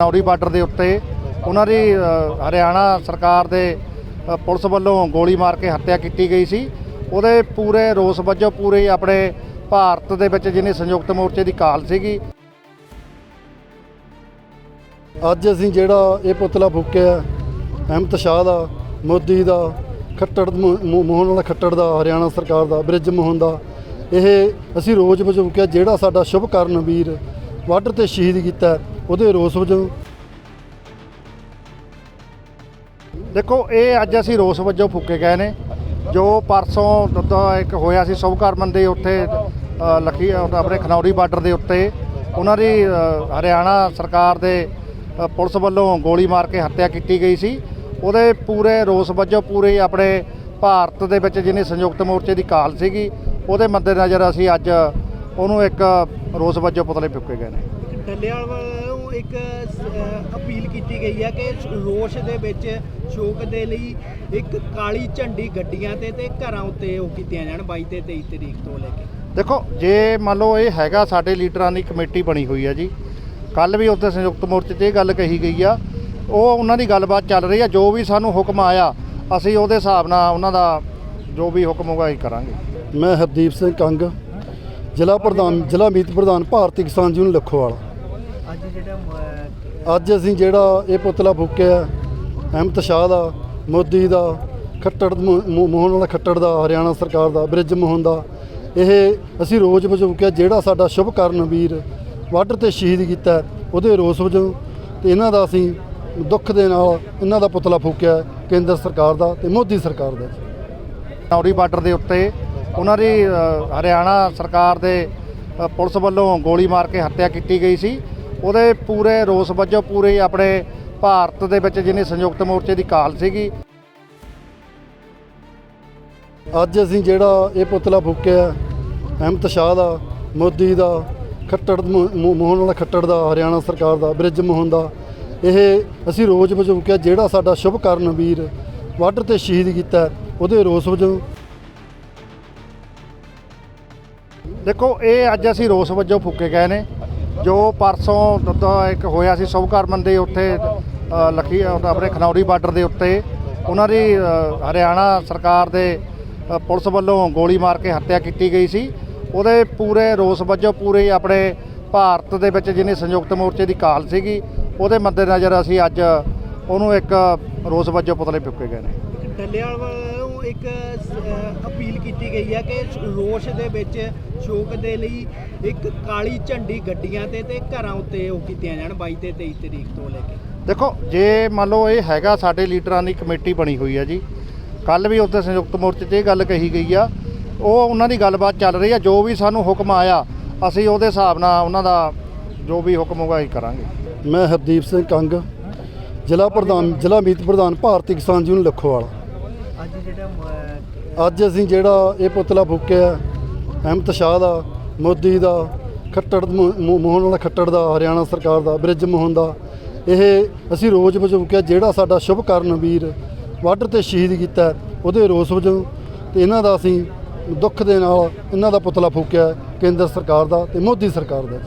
ਨੌਰੀ border ਦੇ ਉੱਤੇ ਉਹਨਾਂ ਦੀ ਹਰਿਆਣਾ ਸਰਕਾਰ ਦੇ ਪੁਲਿਸ ਵੱਲੋਂ ਗੋਲੀ ਮਾਰ ਕੇ ਹੱਤਿਆ ਕੀਤੀ ਗਈ ਸੀ। ਉਹਦੇ ਪੂਰੇ ਰੋਸ ਵਜੋਂ ਪੂਰੇ ਆਪਣੇ ਭਾਰਤ ਦੇ ਵਿੱਚ ਜਿਹਨੇ ਸੰਯੁਕਤ ਮੋਰਚੇ ਦੀ ਕਾਲ ਸੀਗੀ। ਅੱਜ ਅਸੀਂ ਜਿਹੜਾ ਇਹ ਪੁਤਲਾ ਫੂਕਿਆ ਅਹਿਮਦ ਸ਼ਾਹ ਦਾ, ਮੋਦੀ ਦਾ, ਖੱਟੜ ਮੋਹਨ ਵਾਲਾ ਖੱਟੜ ਦਾ, ਹਰਿਆਣਾ ਸਰਕਾਰ ਦਾ, ਬ੍ਰਿਜ ਮੋਹਨ ਦਾ, ਇਹ ਅਸੀਂ ਰੋਜ਼ ਵਜੋਂ ਫੂਕਿਆ, ਜਿਹੜਾ ਸਾਡਾ ਸ਼ੁਭ ਕਰਨ ਵੀਰ ਬਾਰਡਰ ਤੇ ਸ਼ਹੀਦ ਕੀਤਾ। ਉਹਦੇ ਰੋਸ ਵਜੋਂ। ਦੇਖੋ ਇਹ ਅੱਜ ਅਸੀਂ ਰੋਸ ਵਜੋਂ ਫੂਕੇ ਗਏ ਨੇ। ਜੋ ਪਰਸੋਂ ਦਾ ਇੱਕ ਹੋਇਆ ਸੀ ਸ਼ੁਭਕਰਮਨ ਦੇ ਉੱਤੇ ਅ, ਲੱਖੀ ਆਪਣੇ ਖਨੌਰੀ ਬਾਰਡਰ ਦੇ ਉੱਤੇ ਉਹਨਾਂ ਦੀ ਹਰਿਆਣਾ ਸਰਕਾਰ ਦੇ ਪੁਲਿਸ ਵੱਲੋਂ ਗੋਲੀ ਮਾਰ ਕੇ ਹੱਤਿਆ ਕੀਤੀ ਗਈ ਸੀ। ਉਹਦੇ ਪੂਰੇ ਰੋਸ ਵਜੋਂ ਪੂਰੇ ਆਪਣੇ ਭਾਰਤ ਦੇ ਵਿੱਚ ਜਿਹਨੇ ਸੰਯੁਕਤ ਮੋਰਚੇ ਦੀ ਕਾਲ ਸੀਗੀ ਉਹਦੇ ਮੱਦੇਨਜ਼ਰ ਅਸੀਂ ਅੱਜ ਉਹਨੂੰ ਇੱਕ ਰੋਸ ਵਜੋਂ ਪੁਤਲੇ ਫੂਕੇ ਗਏ ਨੇ। ਡੱਲੇਵਾਲ ਵੱਲੋਂ ਇੱਕ ਅਪੀਲ ਕੀਤੀ ਗਈ ਹੈ ਕਿ ਰੋਸ਼ ਦੇ ਵਿੱਚ ਸ਼ੋਕ ਦੇ ਲਈ ਇੱਕ ਕਾਲੀ ਝੰਡੀ ਗੱਡੀਆਂ ਤੇ ਤੇ ਘਰਾਂ ਉੱਤੇ ਉਹ ਕੀਤੀਆਂ ਜਾਣ 22 ਤੇ 23 ਤਰੀਕ ਤੋਂ ਲੈ ਕੇ। ਦੇਖੋ ਜੇ ਮੰਨ ਲਓ ਇਹ ਹੈਗਾ ਸਾਡੇ ਲੀਡਰਾਂ ਦੀ ਕਮੇਟੀ ਬਣੀ ਹੋਈ ਆ ਜੀ ਕੱਲ ਵੀ ਉੱਥੇ ਸੰਯੁਕਤ ਮੋਰਚੇ 'ਤੇ ਇਹ ਗੱਲ ਕਹੀ ਗਈ ਆ ਉਹ ਉਹਨਾਂ ਦੀ ਗੱਲਬਾਤ ਚੱਲ ਰਹੀ ਆ ਜੋ ਵੀ ਸਾਨੂੰ ਹੁਕਮ ਆਇਆ ਅਸੀਂ ਉਹਦੇ ਹਿਸਾਬ ਨਾਲ ਉਹਨਾਂ ਦਾ ਜੋ ਵੀ ਹੁਕਮ ਹੋਗਾ ਅਸੀਂ ਕਰਾਂਗੇ। ਮੈਂ ਹਰਦੀਪ ਸਿੰਘ ਕੰਗ ਜ਼ਿਲ੍ਹਾ ਪ੍ਰਧਾਨ ਜ਼ਿਲ੍ਹਾ ਮੀਤ ਪ੍ਰਧਾਨ ਭਾਰਤੀ ਕਿਸਾਨ ਯੂਨੀਅਨ ਲੱਖੋਵਾਲ। ਅੱਜ ਜਿਹੜਾ ਅੱਜ ਅਸੀਂ ਜਿਹੜਾ ਇਹ ਪੁਤਲਾ ਫੂਕਿਆ ਅਹਿਮਦ ਸ਼ਾਹ ਦਾ ਮੋਦੀ ਦਾ ਖੱਟੜ ਮੋ- ਮੋ- ਮੋਹਨ ਵਾਲਾ ਖੱਟੜ ਦਾ ਹਰਿਆਣਾ ਸਰਕਾਰ ਦਾ ਬ੍ਰਿਜ ਮੋਹਨ ਦਾ ਇਹ ਅਸੀਂ ਰੋਜ਼ ਵਜੋਂ ਫੂਕਿਆ ਜਿਹੜਾ ਸਾਡਾ ਸ਼ੁਭ ਕਰਨ ਵੀਰ ਬਾਰਡਰ ਤੇ ਸ਼ਹੀਦ ਕੀਤਾ ਉਹਦੇ ਰੋਸ ਵਜੋਂ ਤੇ ਇਹਨਾਂ ਦਾ ਅਸੀਂ ਦੁੱਖ ਦੇ ਨਾਲ ਇਹਨਾਂ ਦਾ ਪੁਤਲਾ ਫੂਕਿਆ ਕੇਂਦਰ ਸਰਕਾਰ ਦਾ ਤੇ ਮੋਦੀ ਸਰਕਾਰ ਦਾ ਨੌਰੀ ਬਾਰਡਰ ਦੇ ਉੱਤੇ ਉਹਨਾਂ ਦੀ ਅ, ਹਰਿਆਣਾ ਸਰਕਾਰ ਦੇ ਅ, ਪੁਲਿਸ ਵੱਲੋਂ ਗੋਲੀ ਮਾਰ ਕੇ ਹੱਤਿਆ ਕੀਤੀ ਗਈ ਸੀ। ਉਹਦੇ ਪੂਰੇ ਰੋਸ ਵਜੋਂ ਪੂਰੇ ਆਪਣੇ ਭਾਰਤ ਦੇ ਵਿੱਚ ਜਿਹਨੇ ਸੰਯੁਕਤ ਮੋਰਚੇ ਦੀ ਕਾਲ ਸੀਗੀ। ਅੱਜ ਅਸੀਂ ਜਿਹੜਾ ਇਹ ਪੁਤਲਾ ਫੂਕਿਆ ਅਹਿਮਦ ਸ਼ਾਹ ਦਾ ਮੋਦੀ ਦਾ ਖੱਟੜ ਮੋਹਨ ਵਾਲਾ ਖੱਟੜ ਦਾ ਹਰਿਆਣਾ ਸਰਕਾਰ ਦਾ ਬ੍ਰਿਜ ਮੋਹਨ ਦਾ ਇਹ ਅਸੀਂ ਰੋਜ਼ ਵਜੋਂ ਫੂਕਿਆ ਜਿਹੜਾ ਸਾਡਾ ਸ਼ੁਭ ਕਰਨ ਵੀਰ ਬਾਰਡਰ ਤੇ ਸ਼ਹੀਦ ਕੀਤਾ ਉਹਦੇ ਰੋਸ ਵਜੋਂ। ਦੇਖੋ ਇਹ ਅੱਜ ਅਸੀਂ ਰੋਸ ਵਜੋਂ ਫੂਕੇ ਗਏ ਨੇ। ਜੋ ਪਰਸੋਂ ਦਾ ਇੱਕ ਹੋਇਆ ਸੀ ਸ਼ੁਭਕਰਮਨ ਦੇ ਉੱਤੇ ਅ, ਲੱਖੀ ਆਪਣੇ ਖਨੌਰੀ ਬਾਰਡਰ ਦੇ ਉੱਤੇ। ਉਹਨਾਂ ਦੀ ਅ, ਹਰਿਆਣਾ ਸਰਕਾਰ ਦੇ ਅ, ਪੁਲਿਸ ਵੱਲੋਂ ਗੋਲੀ ਮਾਰ ਕੇ ਹੱਤਿਆ ਕੀਤੀ ਗਈ ਸੀ। ਉਹਦੇ ਪੂਰੇ ਰੋਸ ਵਜੋਂ ਪੂਰੇ ਆਪਣੇ ਭਾਰਤ ਦੇ ਵਿੱਚ ਜਿਹਨੇ ਸੰਯੁਕਤ ਮੋਰਚੇ ਦੀ ਕਾਲ ਸੀਗੀ ਉਹਦੇ ਮੱਦੇਨਜ਼ਰ ਅਸੀਂ ਅੱਜ ਉਹਨੂੰ ਇੱਕ ਰੋਸ ਵਜੋਂ ਪੁਤਲੇ ਫੂਕੇ ਗਏ ਨੇ। ਡੱਲੇਵਾਲ ਵੱਲੋਂ ਇੱਕ ਅਪੀਲ ਕੀਤੀ ਗਈ ਹੈ ਕਿ ਰੋਸ਼ ਦੇ ਵਿੱਚ ਸ਼ੋਕ ਦੇ ਲਈ ਇੱਕ ਕਾਲੀ ਝੰਡੀ ਗੱਡੀਆਂ ਤੇ ਤੇ ਘਰਾਂ ਉੱਤੇ ਉਹ ਕੀਤੀਆਂ ਜਾਣ 22 ਤੇ 23 ਤਰੀਕ ਤੋਂ ਲੈ ਕੇ। ਦੇਖੋ ਜੇ ਮੰਨ ਲਓ ਇਹ ਹੈਗਾ ਸਾਡੇ ਲੀਡਰਾਂ ਦੀ ਕਮੇਟੀ ਬਣੀ ਹੋਈ ਆ ਜੀ ਕੱਲ ਵੀ ਉੱਥੇ ਸੰਯੁਕਤ ਮੋਰਚੇ 'ਤੇ ਇਹ ਗੱਲ ਕਹੀ ਗਈ ਆ ਉਹ ਉਹਨਾਂ ਦੀ ਗੱਲਬਾਤ ਚੱਲ ਰਹੀ ਆ ਜੋ ਵੀ ਸਾਨੂੰ ਹੁਕਮ ਆਇਆ ਅਸੀਂ ਉਹਦੇ ਹਿਸਾਬ ਨਾਲ ਉਹਨਾਂ ਦਾ ਜੋ ਵੀ ਹੁਕਮ ਹੋਗਾ ਅਸੀਂ ਕਰਾਂਗੇ। ਮੈਂ ਹਰਦੀਪ ਸਿੰਘ ਕੰਗ ਜ਼ਿਲ੍ਹਾ ਪ੍ਰਧਾਨ ਜ਼ਿਲ੍ਹਾ ਮੀਤ ਪ੍ਰਧਾਨ ਭਾਰਤੀ ਕਿਸਾਨ ਯੂਨੀਅਨ ਲੱਖੋਵਾਲ। ਅੱਜ ਅਸੀਂ ਜਿਹੜਾ ਇਹ ਪੁਤਲਾ ਫੂਕਿਆ ਅਹਿਮਦ ਸ਼ਾਹ ਦਾ, ਮੋਦੀ ਦਾ, ਖੱਟੜ ਮੋਹਨ ਵਾਲਾ ਖੱਟੜ ਦਾ, ਹਰਿਆਣਾ ਸਰਕਾਰ ਦਾ, ਬ੍ਰਿਜ ਮੋਹਨ ਦਾ, ਇਹ ਅਸੀਂ ਰੋਜ਼ ਵਜੋਂ ਫੂਕਿਆ, ਜਿਹੜਾ ਸਾਡਾ ਸ਼ੁਭ ਕਰਨ ਵੀਰ ਬਾਰਡਰ ਤੇ ਸ਼ਹੀਦ ਕੀਤਾ ਉਹਦੇ ਰੋਸ ਵਜੋਂ ਤੇ ਇਹਨਾਂ ਦਾ ਅਸੀਂ ਦੁੱਖ ਦੇ ਨਾਲ ਇਹਨਾਂ ਦਾ ਪੁਤਲਾ ਫੂਕਿਆ ਕੇਂਦਰ ਸਰਕਾਰ ਦਾ ਤੇ ਮੋਦੀ ਸਰਕਾਰ ਦਾ